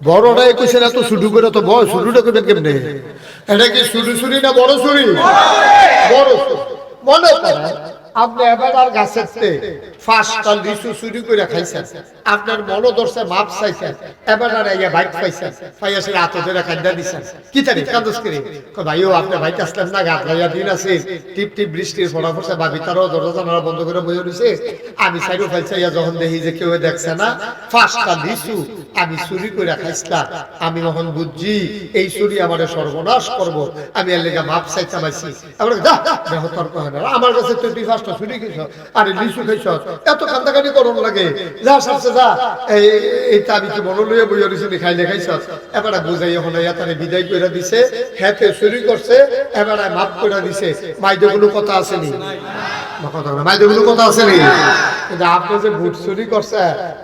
বড়টা একুশে এত তো শুরু করে তো বয় শুরুটা করবেন কেমনে? এটা কি শুরু শুরি না বড় শুরি? বড় মনে করেন আপনি এবার আর গাছের ফার্স্টটা লিচু চুরি করে খাইছেন। আপনার মনো দর্শে মাপ চাইছেন। এবার আর ইয়া বাইক পাইছেন, পাইয়া সে রাত ধরে খাদ্যা দিছেন। কি জানি কান্দস করে ভাইও, আপনি বাইক আসলেন না, গাত লাইয়া দিন আছে। টিপ টিপ বৃষ্টির ফোড়া ফোড়ছে বা ভিতরেও দরজা জানালা বন্ধ করে বসে রয়েছে আমি সাইডও ফাইছে ইয়া যখন দেখি যে কেউ দেখছে না ফার্স্টটা লিচু আমি চুরি করে খাইছিলাম। আমি যখন বুঝছি, এই চুরি আমার সর্বনাশ করব। আমি এর লেগে মাপ চাইতাম আইছি আমার তর্ক হয় না। আমার কাছে তুই তুই ফার্স্টটা চুরি খাইছ আরে লিচু খাইছ এত কান্দাকানি করন লাগে। যা সারছে যা এই এইটা আমি কি মনে লইয়া বইয়া রইছি খাইলে খাইছ এবারে বুঝাই এখন তারে বিদায় করে দিছে। হেতে চুরি করছে, এবারে মাপ করে দিছে। মাইদে কোনো কথা আসেনি। কথা না মাইদে কোনো কথা আসেনি। কিন্তু আপনি যে ভোট চুরি করছে,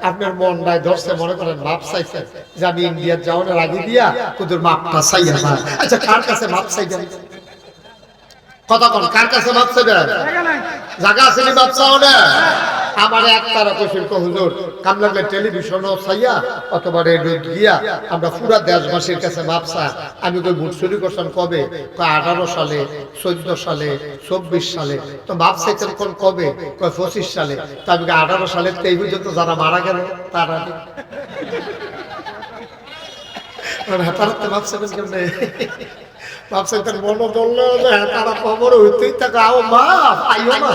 আপনার মন নাই, ধরছে, মনে করেন মাপ চাইছে। যে আমি ইন্ডিয়ার যাওয়ার আগে দিয়া কুদুর মাপটা চাইয়া আচ্ছা কার কাছে মাপ চাইবেন? কথা কোন, কার কাছে মাপ চাইবেন জায়গা আছে নি না? আমার এক তারা কইছিল কো হুজুর। কাম লাগলে টেলিভিশনও চাইয়া, অথবা রেডিও গিয়া আমরা পুরা দেশবাসীর কাছে মাপ আমি কই ভোট চুরি করছেন কবে? আঠারো সালে, চোদ্দ সালে, চব্বিশ সালে। তো চাইছেন কোন কবে? কয় পঁচিশ সালে। তা আমি আঠারো সালের তো যারা মারা গেল, তারা হেতারাতে মাপ চাইবেন কেমনে? মনে বলল যে হেতারা খবর হইতেই থাকে। আও মাপ আইও মা।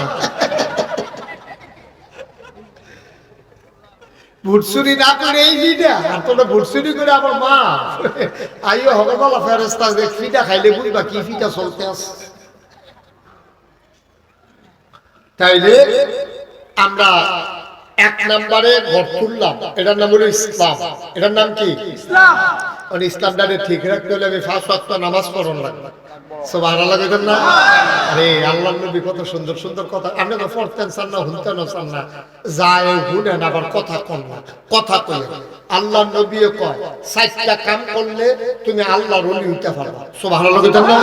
ভুটসুরি না করে এই ফিটা আর তোমরা ভুটসুরি করে মা। আইও হবে বলা যে ফিটা খাইলে কি ফিটা চলতে আছে। তাইলে আমরা এক নম্বরে ঘর তুললাম এটার নাম হলো ইসলাম। এটার নাম কি? ইসলাম। মানে ঠিক রাখতে হলে আমি ফার্স্ট নামাজ পড়ন লাগবে আরে আল্লাহ নবী কত সুন্দর সুন্দর কথা। আবার কথা আল্লাহ কয় সাইটটা কাম করলে তুমি আল্লাহর ওলি হইতে পারবা। সব লাগেন না।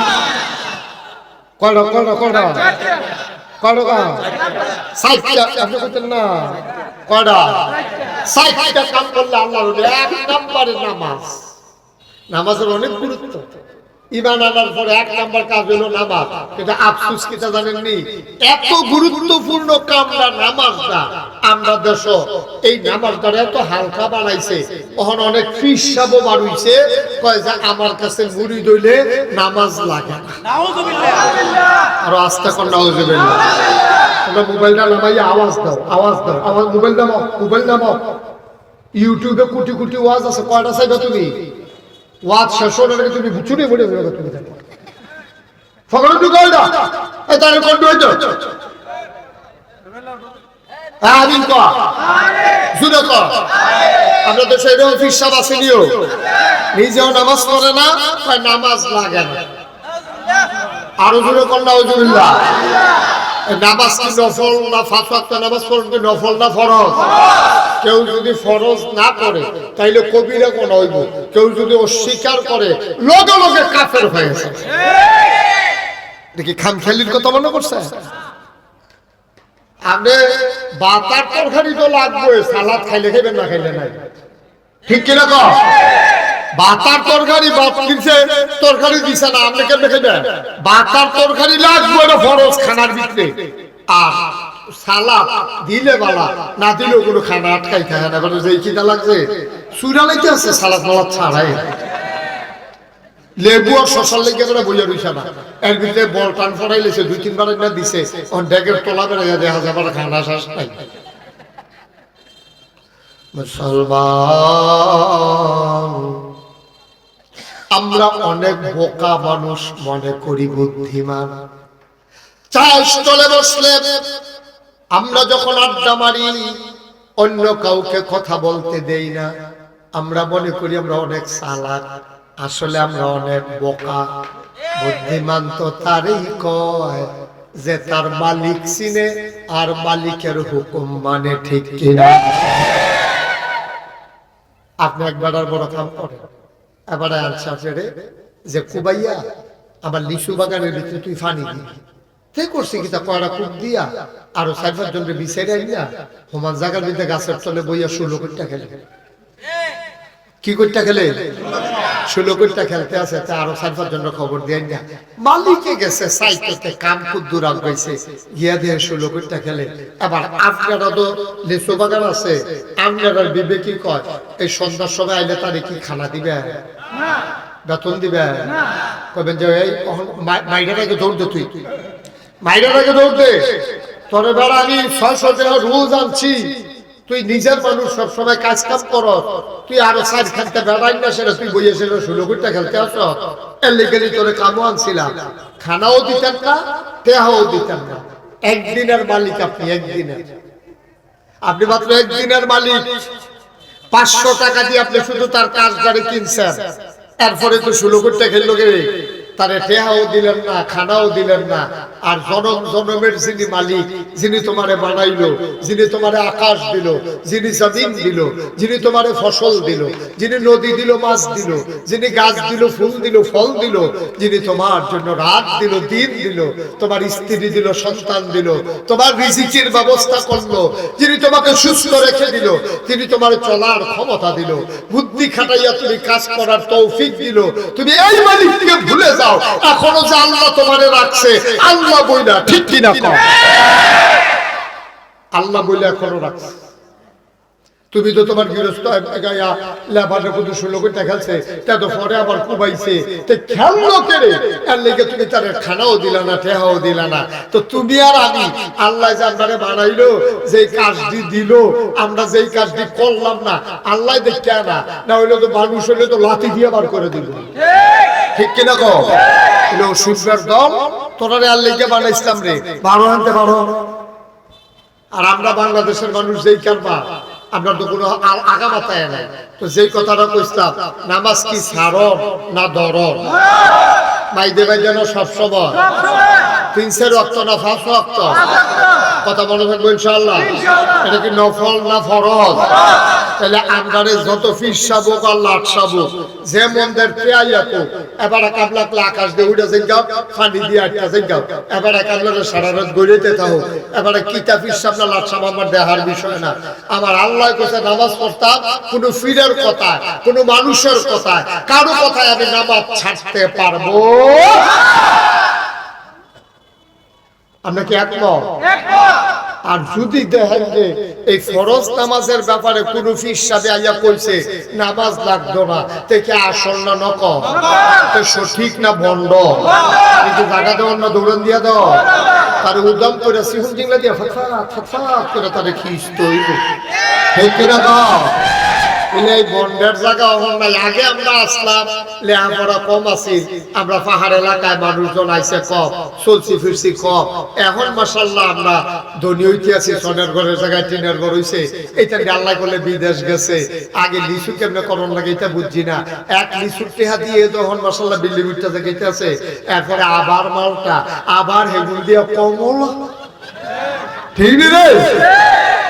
বলতেন না কড়া সাইটটা কাম করলে আল্লাহর ওলি, এক নম্বরের নামাজ। নামাজের অনেক গুরুত্ব। ইমান আনার পরে এক নাম্বার কাজ হলো নামাজ। এটা আফসুস কিটা জানেননি? এত গুরুত্বপূর্ণ কামটা নামাজটা। আমরা দেশ এই নামাজটা এত হালকা বানাইছে। তখন অনেক ফিসাবও বাড়ুইছে কয় যে আমার কাছে মুড়ি দইলে নামাজ লাগে না। আরও কর নাউজুবিল্লাহ তোমরা মোবাইলটা নামাইয়া আওয়াজ দাও আওয়াজ দাও। আওয়াজ, মোবাইল নামাও মোবাইল নামাও। ইউটিউবে কোটি কোটি ওয়াজ আছে। কয়টা চাইবে তুমি? ওয়াজ শেষ হওয়ার আগে তুমি বলে বলে তুমি। ফকরে আমিন কো জুড়ে কো আমরা তো আছে নিও নিজেও নামাজ পড়ে না নামাজ লাগে না। আরও জুড়ে কর না ওজুবিল্লাহ নামাজ কি নফল না ফাঁস নামাজ পড়ুন কি নফল না ফরজ? কেউ যদি ফরজ না করে, তাইলে কবিরা কোন হইব? কেউ যদি অস্বীকার করে, লগে লগে কাফের হয়েছে দেখি খামখেলির কথা মনে করছে আপনি বাতার তরকারি তো লাগবে, সালাদ খাইলে খাইবেন না খাইলে নাই। ঠিক কিনা কো বাতার তরকারি বাপ কিনছে তরকারি দিছে না, আপনি কেমনে খাইবেন? বাতার তরকারি লাগবে ফরজ, খানার ভিতরে। আর দিলে বালা, না দিলেও কোনো খানা আটকাই থাকে না। যে লাগছে। আছে সালাদ মালাদ ছাড়াই। লেবু আর শশার লেগে করে রইছে না। এর ভিতরে বল টান দুই তিনবার দিছে। অন ডেকের তোলা বেড়ে দেখা যাবার খানা শ্বাস নাই। মুসলমান, আমরা অনেক বোকা মানুষ, মনে করি বুদ্ধিমান। চাষ তলে বসলে আমরা যখন আড্ডা মারি, অন্য কাউকে কথা বলতে দেই না। আমরা মনে করি আমরা অনেক সালাক, আসলে আমরা অনেক বোকা। বুদ্ধিমান তো তারই কয় যে তার মালিক চিনে আর মালিকের হুকুম মানে ঠিক কিনা। আপনি একবার আর বড় কাম করেন। এবারে আনসার যে কুবাইয়া, আমার লিচু বাগানের ভিতরে তুই ফানি দিবি। কে করছে কি তা কয়টা দিয়া? আরও চার পাঁচ জনকে আইয়া সমান জায়গার ভিতরে গাছের তলে বইয়া ষোলো কোটি খেলে। কি করতে খেলে? ষোলো কোটিটা খেলতে আছে, তা আরও সার্ফার জন্য খবর দিয়ে না মালিকে গেছে, সাইকেলতে কাম কুদ্দুর গেছে, গিয়া দিয়ে ষোলো কোটিটা খেলে। এবার আপনারা তো লিচু বাগান আছে, আপনারা বিবেকী কয়, এই সন্ধ্যার সময় আইলে তারে কি খানা দিবে? বেতন দিবে? কবেন যে, এই মাইডার আগে দৌড় দে তুই। মাইডার আগে দৌড় তোরে বেড়া আমি ছয়শো টাকা রোজ আনছি। তুই নিজের মানুষ সবসময় কাজ কাম কর তুই আরও সাইড খেলতে বেড়াই না, সেটা তুই বইয়ে সেটা ষোলো কোটিটা খেলতে আস এর লেগে কামও আনছিলাম। খানাও দিতেন না টেহাও দিতেন না। একদিনের মালিক আপনি, একদিনের। আপনি মাত্র একদিনের মালিক। পাঁচশো টাকা দিয়ে আপনি শুধু তার কাজ গাড়ি কিনছেন। এরপরে তো ষোলো কোটিটা খেললো গে তারে টেহাও দিলেন না, খানাও দিলেন না। আর জনম জনমের যিনি মালিক, যিনি তোমারে বানাইলো, যিনি তোমারে আকাশ দিল, যিনি জমিন দিল, যিনি তোমারে ফসল দিল, যিনি নদী দিল, মাছ দিল, যিনি গাছ দিল, ফুল দিল, ফল দিল, যিনি তোমার জন্য রাত দিল, দিন দিল, তোমার স্ত্রী দিল, সন্তান দিল, তোমার রিজিকের ব্যবস্থা করল, যিনি তোমাকে সুস্থ রেখে দিল, তিনি তোমার চলার ক্ষমতা দিল, বুদ্ধি খাটাইয়া তুমি কাজ করার তৌফিক দিল, তুমি এই মালিককে ভুলে যাও। এখনও যে আল্লাহ তোমারে রাখছে। আল্লাহ বইলা ঠিক কিনা কম আল্লাহ বইলে এখনও রাখছে। তুমি তো তোমার গৃহস্থ কত কোটি খেলছে, তা তো পরে আবার কুবাইছে। তে লেগে তুমি তার খানাও দিলা না দিলা না। তো তুমি আর আমি, আল্লাহ বানাইলো যে কাজটি দিল, আমরা যেই কাজটি করলাম না, আল্লাহ দেখতে না না হইলে তো মানুষ হইলে তো লাঠি দিয়ে বার করে দিল ঠিক কিনা কো হলো সূর্যের দল, তোরা আর লেগে বানাইছিলাম রে। বারো আনতে বারো। আর আমরা বাংলাদেশের মানুষ যেই কারবা আমরা তো কোনো আগামাতায় নাই। তো যেই কথাটা কইতাম নামাজ কি সারর না দরর মাইদে মাইদে যেন সবসময় তিনশে রক্ত না ফাঁস রক্ত কথা মনে থাকব ইনশাল্লাহ এটা কি নফল না ফরজ? তাহলে আমদারে যত ফিস শাবুক আর লাট শাবুক, যে মন্দের পেয়াইয়া তো এবার এক কাবলা আকাশ দিয়ে উঠে যাই ফানি দিয়ে আটকা যাই এবার কাবলা সারা রাত গড়িতে থাকো। এবার কিতা ফিস সামনা লাট সাম আমার দেহার বিষয় না। আমার আল্লাহ কোথায় নামাজ পড়তাম, কোন ফিরের কথা কোন মানুষের কথা কারও কথায় আমি নামাজ ছাড়তে পারব? আমরা কি একমত। আর যদি দেখেন যে এই ফরজ নামাজের ব্যাপারে কোনো ফিস সাথে আইয়া কইছে, নামাজ লাগতো না থেকে আসল না নক সঠিক না বন্ড কিন্তু জায়গা দেওয়ার না দৌড়ন দিয়া দাও। তার উদ্যম করে সিহন জিংলা দিয়া ফটফাট ফটফাট করে তারে খিস তৈরি না দাও। এখন আমরা করলে বিদেশ গেছে। আগে লিচু কেমনে করণ লাগে এটা বুঝছি না। এক লিচুর টেহা দিয়ে যখন মাসাল্লাহ বিল্লি উঠতে থেকে আছে, এরপরে আবার মালটা, আবার হেগুল দিয়ে কমল। ঠিক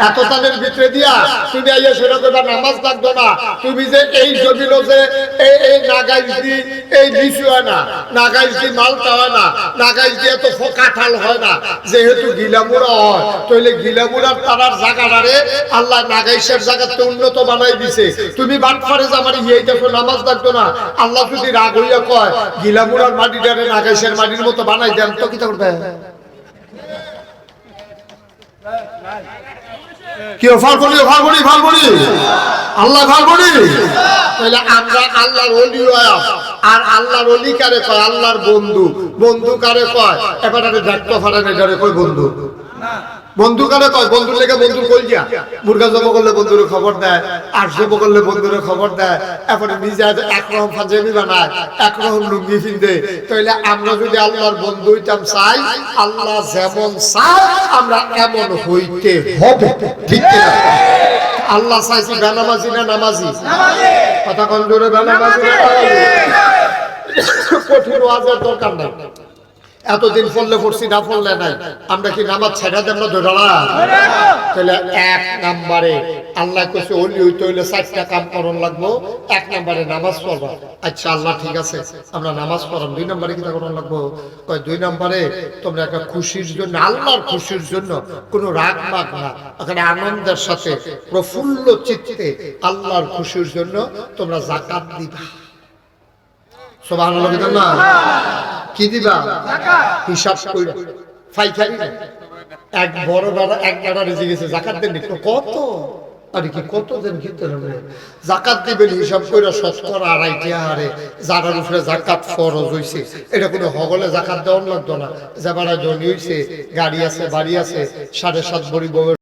এত তাদের ভিতরে দিয়া তুমি আইয়া করবা নামাজ লাগতো না। তুমি যে এই জমিল যে এই এই নাগাইজ দি, এই লিচু হয় না নাগাইজ দি মালটা হয় না নাগাইজ দিয়ে তো কাঁঠাল হয় না। যেহেতু গিলামুড়া হয় তাহলে গিলামুড়ার তারার জায়গাটারে আল্লাহ নাগাইশের জায়গাতে উন্নত বানাই দিছে। তুমি বাটফারে যাবার ইয়ে দেখো, নামাজ লাগতো না। আল্লাহ যদি রাগ হইয়া কয়, গিলামুড়ার মাটিটারে নাগাইশের মাটির মতো বানাই দেন, তো কি করবে? কি বলি ভালো ফাল্গুনি। আল্লাহ ফাল্গুনি। তাহলে আমরা আল্লাহর অলি আর আল্লাহর অলি কারে কয়? আল্লাহর বন্ধু। বন্ধু কারে কয়? এবার ডাক্তার ফাটান এটারে কয় বন্ধু? বন্ধু কারে কয়? বন্ধুর লেগে বন্ধুর কই গিয়া? মুরগা জব করলে বন্ধুর খবর দেয় আর জব করলে বন্ধুর খবর দেয়। এরপরে নিজে একরকম পাঞ্জাবি বানায় একরকম লুঙ্গি ফিন্দে তাহলে আমরা যদি আল্লাহর বন্ধু হইতাম চাই আল্লাহ যেমন চায় আমরা এমন হইতে হবে। ঠিক কিনা? আল্লাহ চাইছি বেনামাজি না নামাজি? কথা কন জোরে বেনামাজি না নামাজি? কঠিন ওয়াজের দরকার নাই। এতদিন পড়লে পড়ছি, না পড়লে নাই। আমরা কি নামাজ ছেড়া দেব না ধরা তাহলে এক নাম্বারে আল্লাহ কইছে ওলি হইতে হইলে চারটা কাম করন লাগবো। এক নাম্বারে নামাজ পড়বা। আচ্ছা আল্লাহ ঠিক আছে। আমরা নামাজ পড়াম। দুই নাম্বারে কি করন লাগবো? কয়, দুই নাম্বারে তোমরা একটা খুশির জন্য, আল্লাহর খুশির জন্য কোনো রাগ মাগ না। এখানে আনন্দের সাথে, প্রফুল্ল চিত্তে আল্লাহর খুশির জন্য তোমরা জাকাত দিবা। বিধান না? কি দিবা? হিসাব এক বড় দাদা এক দাদা রেজে গেছে, জাকাত দেন। কত? আরে কি কত জাকাত দিবেন, হিসাব শতকরা আড়াইটি হারে। উপরে জাকাত ফরজ হইছে। এটা কোনো হগলে জাকাত দেওয়ার লাগতো না। যাবারা জনি হইছে, গাড়ি আছে, বাড়ি আছে, সাড়ে সাত বউয়ের